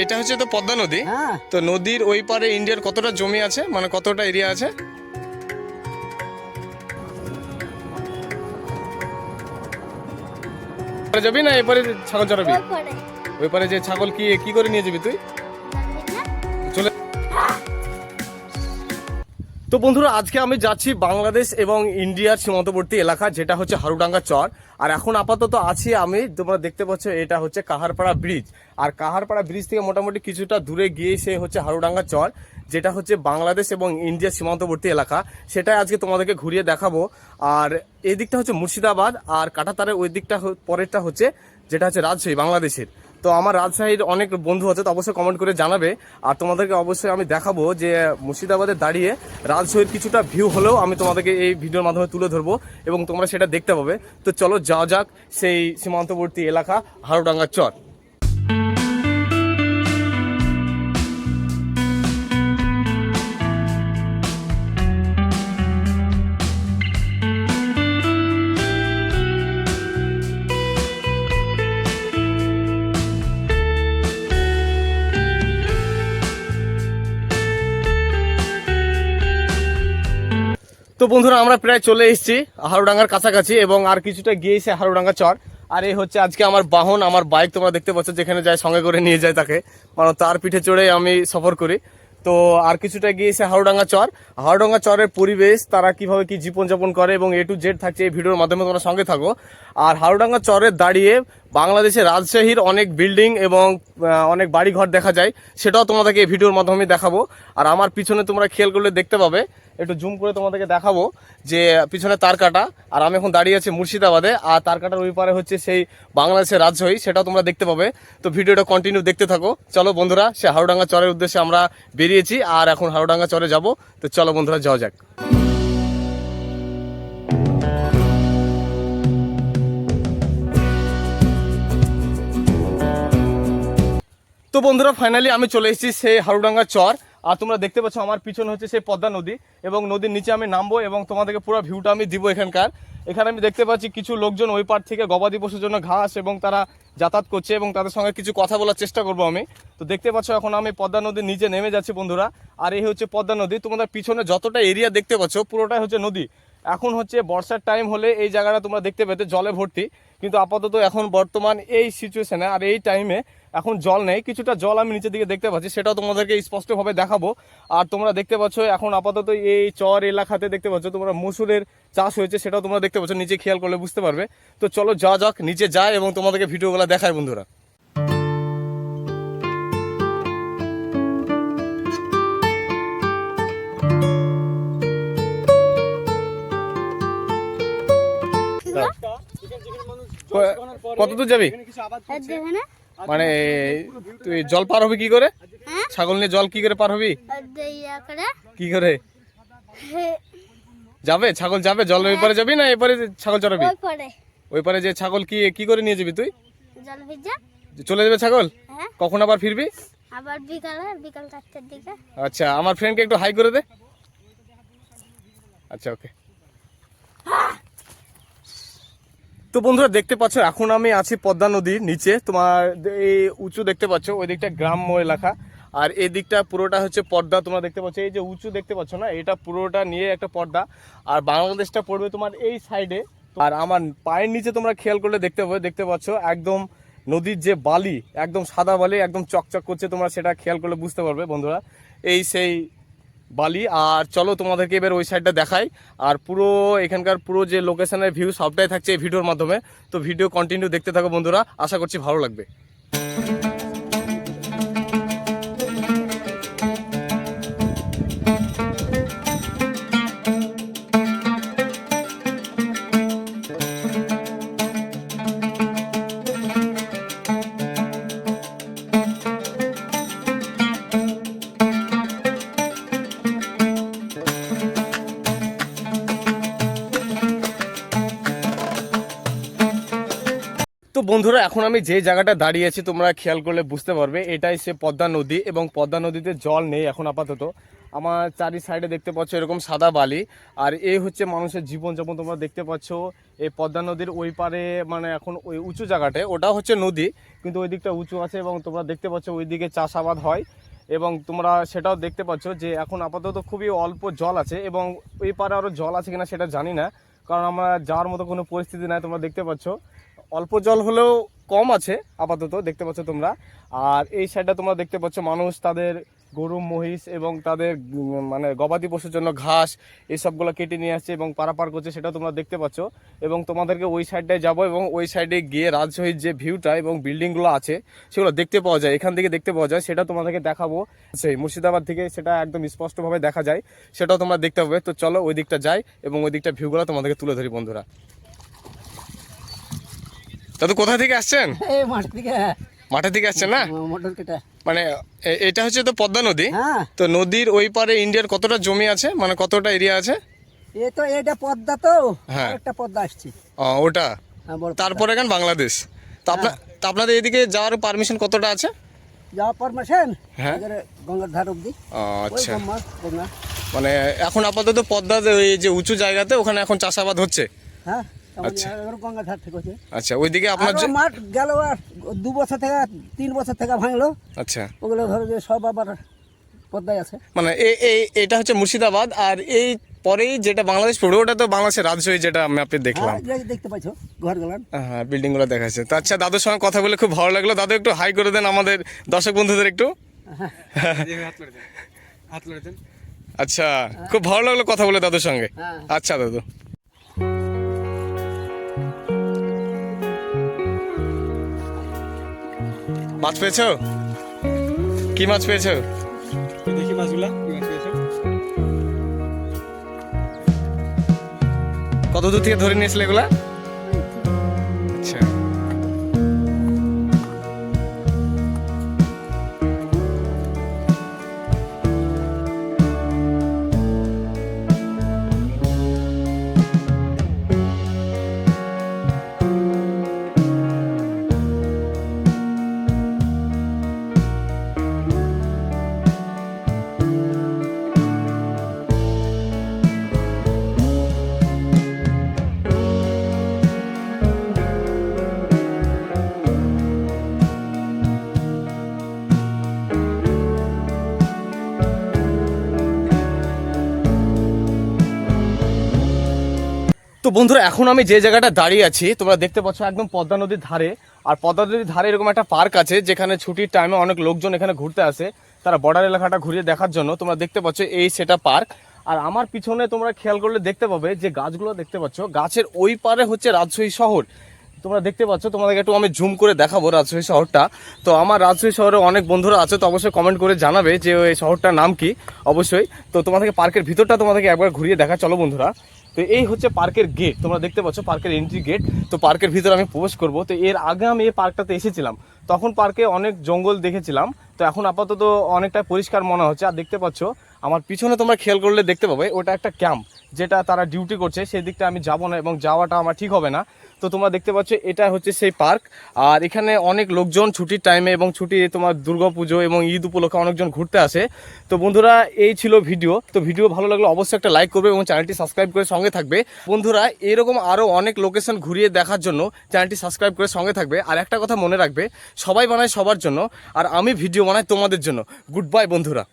এটা হচ্ছে তো পদ্মা নদী? হ্যাঁ। তো নদীর ওই পারে ইন্ডিয়ার কতটা জমি আছে? মানে কতটা এরিয়া আছে? যাবি না? এপারে ছাগল চড়াবি? ওই পারে যে ছাগল কি কি করে নিয়ে যাবি তুই? তো বন্ধুরা, আজকে আমি যাচ্ছি বাংলাদেশ এবং ইন্ডিয়ার সীমান্তবর্তী এলাকা, যেটা হচ্ছে হারুডাঙ্গা চর। আর এখন আপাতত আছি আমি, তোমরা দেখতে পাচ্ছ এটা হচ্ছে কাহারপাড়া ব্রিজ। আর কাহারপাড়া ব্রিজ থেকে মোটামুটি কিছুটা দূরে গিয়ে সে হচ্ছে হারুডাঙ্গা চর, যেটা হচ্ছে বাংলাদেশ এবং ইন্ডিয়ার সীমান্তবর্তী এলাকা। সেটাই আজকে তোমাদেরকে ঘুরিয়ে দেখাবো। আর এই দিকটা হচ্ছে মুর্শিদাবাদ, আর কাটাতারের ওই দিকটা পরেরটা হচ্ছে, যেটা হচ্ছে রাজশাহী, বাংলাদেশের। তো আমার রাজশাহীর অনেক বন্ধু আছে, তো অবশ্যই কমেন্ট করে জানাবে। আর তোমাদেরকে অবশ্যই আমি দেখাবো যে মুর্শিদাবাদে দাঁড়িয়ে রাজশাহীর কিছুটা ভিউ হলেও আমি তোমাদেরকে এই ভিডিওর মাধ্যমে তুলে ধরবো এবং তোমরা সেটা দেখতে পাবে। তো চলো যাওয়া যাক সেই সীমান্তবর্তী এলাকা হারুডাঙ্গার চর। তো বন্ধুরা, আমরা প্রায় চলে এসেছি হারুডাঙ্গার কাছাকাছি এবং আর কিছুটা গিয়েছে হারুডাঙ্গা চর। আর এই হচ্ছে আজকে আমার বাহন, আমার বাইক তোমরা দেখতে পাচ্ছ, যেখানে যায়, সঙ্গে করে নিয়ে যায় তাকে। মানে তার পিঠে চড়ে আমি সফর করি। তো আর কিছুটা গিয়েছে হারুডাঙ্গা চর। হারুডাঙ্গা চরের পরিবেশ, তারা কীভাবে কি জীবনযাপন করে এবং এ টু জেড থাকছে এই ভিডিওর মাধ্যমে তোমরা সঙ্গে থাকো। আর হারুডাঙ্গা চরে দাঁড়িয়ে বাংলাদেশের রাজশাহীর অনেক বিল্ডিং এবং অনেক বাড়িঘর দেখা যায়। সেটাও তোমাদেরকে এই ভিডিওর মাধ্যমে দেখাবো। আর আমার পিছনে তোমরা খেয়াল করলে দেখতে পাবে একটু জুম করে তোমাদেরকে দেখাবো যে পিছনে তার কাটা, আর আমি এখন দাঁড়িয়ে আছি মুর্শিদাবাদে, আর তার কাটার ওই পারে হচ্ছে সেই বাংলাদেশের রাজশাহী, সেটাও তোমরা দেখতে পাবে। তো ভিডিওটা কন্টিনিউ দেখতে থাকো। চলো বন্ধুরা, সে হারুডাঙ্গা চরের উদ্দেশ্যে আমরা বেরিয়েছি, আর এখন হারুডাঙ্গা চরে যাব। তো চলো বন্ধুরা, যাওয়া যাক। তো বন্ধুরা ফাইনালি আমি চলে এসেছি সেই হারুডাঙ্গা চর। আর তোমরা দেখতে পাচ্ছ আমার পিছনে হচ্ছে সেই পদ্মা নদী এবং নদীর নিচে আমি নামবো এবং তোমাদেরকে পুরো ভিউটা আমি দিব এখানকার। এখানে আমি দেখতে পাচ্ছি কিছু লোকজন ওই পার থেকে গবাদি পশুর জন্য ঘাস এবং তারা যাতায়াত করছে এবং তাদের সঙ্গে কিছু কথা বলার চেষ্টা করব আমি। তো দেখতে পাচ্ছ এখন আমি পদ্মা নদীর নিচে নেমে যাচ্ছি বন্ধুরা। আর এই হচ্ছে পদ্মা নদী। তোমাদের পিছনে যতটা এরিয়া দেখতে পাচ্ছ পুরোটাই হচ্ছে নদী। এখন হচ্ছে বর্ষার টাইম হলে এই জায়গাটা তোমরা দেখতে পেতে, জলে ভর্তি। কিন্তু আপাতত এখন বর্তমান এই সিচুয়েশনে আর এই টাইমে এখন জল নেই কিছুটা জল আমি নিচের দিকে দেখতে পাচ্ছি সেটাও তোমাদেরকে স্পষ্টভাবে দেখাবো। আর তোমরা দেখতে পাচ্ছ এখন আপাতত এই চর এলাকাতে দেখতে পাচ্ছ তোমরা মসুরের চাষ হয়েছে সেটাও তোমরা দেখতে পাচ্ছ নিচে খেয়াল করলে বুঝতে পারবে। তো চলো যা যাক নিচে যায় এবং তোমাদেরকে ভিডিওগুলো দেখায় বন্ধুরা। কত দূর যাবি? মানে তুই জল পার হবি কি করে? হ্যাঁ? ছাগল নিয়ে জল কি করে পার হবি? কি করে? যাবে? ছাগল যাবে? জল ওই পারে যাবি না এপারে ছাগল চড়াবি? ওই পারে। যে ছাগল কি কি করে নিয়ে যাবি তুই? চলে যাবে ছাগল? হ্যাঁ। কখন আবার ফিরবি? আবার বিকালে বিকাল চারটার দিকে। আচ্ছা আমার ফ্রেন্ডকে একটু হাই করে দে। আচ্ছা ওকে তো বন্ধুরা দেখতে পাচ্ছ, এখন আমি আছি পদ্মা নদীর নিচে। তোমার এই উঁচু দেখতে পাচ্ছ, ওই দিকটা গ্রাম্য এলাকা। আর এই দিকটা পুরোটা হচ্ছে পর্দা তোমরা দেখতে পাচ্ছ। এই যে উঁচু দেখতে পাচ্ছ না, এটা পুরোটা নিয়ে একটা পর্দা আর বাংলাদেশটা পড়বে তোমার এই সাইডে। আর আমার পায়ের নিচে তোমরা খেয়াল করলে দেখতে পাবে, দেখতে পাচ্ছ, একদম নদীর যে বালি, একদম সাদা বালি, একদম চকচক করছে তোমরা, সেটা খেয়াল করলে বুঝতে পারবে বন্ধুরা। এই সেই বালি। আর চলো তোমাদেরকে এবার ওই সাইডটা দেখাই। আর পুরো এখানকার পুরো যে লোকেশনের ভিউ সবটাই থাকছে এই ভিডিওর মাধ্যমে। তো ভিডিও কন্টিনিউ দেখতে থাকো বন্ধুরা। আশা করছি ভালো লাগবে। তো বন্ধুরা, এখন আমি যে জায়গাটা দাঁড়িয়ে আছি, তোমরা খেয়াল করলে বুঝতে পারবে, এটাই সে পদ্মা নদী এবং পদ্মা নদীতে জল নেই এখন আপাতত। আমার চারি সাইডে দেখতে পাচ্ছ এরকম সাদা বালি, আর এই হচ্ছে মানুষের জীবনযাপন, তোমরা দেখতে পাচ্ছ এই পদ্মা নদীর ওই পারে মানে এখন ওই উঁচু জায়গাটায় ওটা হচ্ছে নদী, কিন্তু ওই দিকটা উঁচু আছে এবং তোমরা দেখতে পাচ্ছ ওই দিকে চাষাবাদ হয়। এবং তোমরা সেটাও দেখতে পাচ্ছ যে এখন আপাতত খুবই অল্প জল আছে এবং ওই পারে আরও জল আছে কিনা সেটা জানি না, কারণ আমরা যাওয়ার মতো কোনো পরিস্থিতি নাই, তোমরা দেখতে পাচ্ছ। অল্প জল হলেও কম আছে আপাতত, দেখতে পাচ্ছ তোমরা। আর এই সাইডটা তোমরা দেখতে পাচ্ছ মানুষ, তাদের গরু, মহিষ এবং তাদের মানে গবাদি পশুর জন্য ঘাস এইসবগুলো কেটে নিয়ে আসছে এবং পারাপার করছে, সেটা তোমরা দেখতে পাচ্ছ। এবং তোমাদেরকে ওই সাইডটায় যাব এবং ওই সাইডে গিয়ে রাজশাহীর যে ভিউটা এবং বিল্ডিংগুলো আছে, সেগুলো দেখতে পাওয়া যায়। এখান থেকে দেখতে পাওয়া যায়, সেটা তোমাদেরকে দেখাবো। সেই মুর্শিদাবাদ থেকে সেটা একদম স্পষ্টভাবে দেখা যায়, সেটাও তোমরা দেখতে পাবে। তো চলো ওই দিকটা যাই এবং ওই দিকটা ভিউগুলো তোমাদেরকে তুলে ধরি, বন্ধুরা। দাদু কোথা থেকে আসছেন? মাঠের দিকে আসছেন না? মানে এটা হচ্ছে তো পদ্মা নদী? হ্যাঁ। তো নদীর ওই পারে ইন্ডিয়ার কতটা জমি আছে? মানে কতটা এরিয়া আছে? এ তো এটা পদ্মা তো। হ্যাঁ। একটা পদ্মা আসছে। ও, ওটা? হ্যাঁ তারপরে এখান বাংলাদেশ। তো আপনার তো আপনাদের এদিকে যাওয়ার পারমিশন কতটা আছে? যাওয়া পারমিশন হ্যাঁ। গঙ্গার ধার ওই আচ্ছা মানে এখন আপাতত পদ্মা ওই যে উঁচু জায়গাতে ওখানে এখন চাষাবাদ হচ্ছে? হ্যাঁ। আচ্ছা। এবার থেকে হচ্ছে আচ্ছা ওইদিকে আপনার যে- মাঠ গেল আর দু বছর থেকে তিন বছর থেকে ভাঙলো। আচ্ছা। ওগুলো ধরো যে সব আবার পদ্মায় আছে। মানে এই এই এটা হচ্ছে মুর্শিদাবাদ আর এই পরেই যেটা বাংলাদেশ পড়বে ওটা তো বাংলাদেশের রাজশাহী যেটা আমি আপনি দেখলাম। হ্যাঁ দেখতে পাচ্ছ হ্যাঁ বিল্ডিংগুলো দেখা যাচ্ছে তো আচ্ছা দাদুর সঙ্গে কথা বলে খুব ভালো লাগল। দাদু একটু হাই করে দেন আমাদের দর্শক বন্ধুদের একটু। আচ্ছা খুব ভালো লাগল কথা বলে দাদুর সঙ্গে। হ্যাঁ। আচ্ছা দাদু। মাছ পেয়েছ? কি মাছ পেয়েছ? দেখি মাছগুলা কত দূর থেকে ধরে নিয়েছিলে এগুলা? বন্ধুরা, এখন আমি যে জায়গাটা দাঁড়িয়ে আছি, তোমরা দেখতে পাচ্ছ একদম পদ্মা নদীর ধারে। আর পদ্মা নদীর ধারে এরকম একটা পার্ক আছে, যেখানে ছুটির টাইমে অনেক লোকজন এখানে ঘুরতে আসে, তারা বর্ডার এলাকাটা ঘুরিয়ে দেখার জন্য। তোমরা দেখতে পাচ্ছ এই সেটা পার্ক। আর আমার পিছনে তোমরা খেয়াল করলে দেখতে পাবে যে গাছগুলো দেখতে পাচ্ছ, গাছের ওই পারে হচ্ছে রাজশাহী শহর। তোমরা দেখতে পাচ্ছ, তোমাদেরকে একটু আমি জুম করে দেখাবো রাজশাহী শহরটা। তো আমার রাজশাহী শহরে অনেক বন্ধুরা আছে, তো অবশ্যই কমেন্ট করে জানাবে যে ওই শহরটার নাম কি। অবশ্যই। তো তোমাদেরকে পার্কের ভিতরটা তোমাদেরকে একবার ঘুরিয়ে দেখা। চলো বন্ধুরা। তো এই হচ্ছে পার্কের গেট তোমরা দেখতে পাচ্ছ পার্কের এন্ট্রি গেট তো পার্কের ভিতরে আমি প্রবেশ করব। তো এর আগে আমি এই পার্কটাতে এসেছিলাম। তখন পার্কে অনেক জঙ্গল দেখেছিলাম। তো এখন আপাতত অনেকটা পরিষ্কার মনে হচ্ছে। আর দেখতে পাচ্ছ, আমার পিছনে তোমরা খেয়াল করলে দেখতে পাবে, ওটা একটা ক্যাম্প যেটা তারা ডিউটি করছে। সেই দিকটা আমি যাব না এবং যাওয়াটা আমার ঠিক হবে না। তো তোমরা দেখতে পাচ্ছ, এটা হচ্ছে সেই পার্ক। আর এখানে অনেক লোকজন ছুটির টাইমে এবং ছুটি তোমার দুর্গাপুজো এবং ঈদ উপলক্ষে অনেকজন ঘুরতে আসে। তো বন্ধুরা, এই ছিল ভিডিও। তো ভিডিও ভালো লাগলে অবশ্যই একটা লাইক করবে এবং চ্যানেলটি সাবস্ক্রাইব করে সঙ্গে থাকবে। বন্ধুরা, এরকম আরও অনেক লোকেশন ঘুরিয়ে দেখার জন্য চ্যানেলটি সাবস্ক্রাইব করে সঙ্গে থাকবে। আর একটা কথা মনে রাখবে, সবাই বানায় সবার জন্য। আর আমি ভিডিও বানাই তোমাদের জন্য। গুড বাই বন্ধুরা।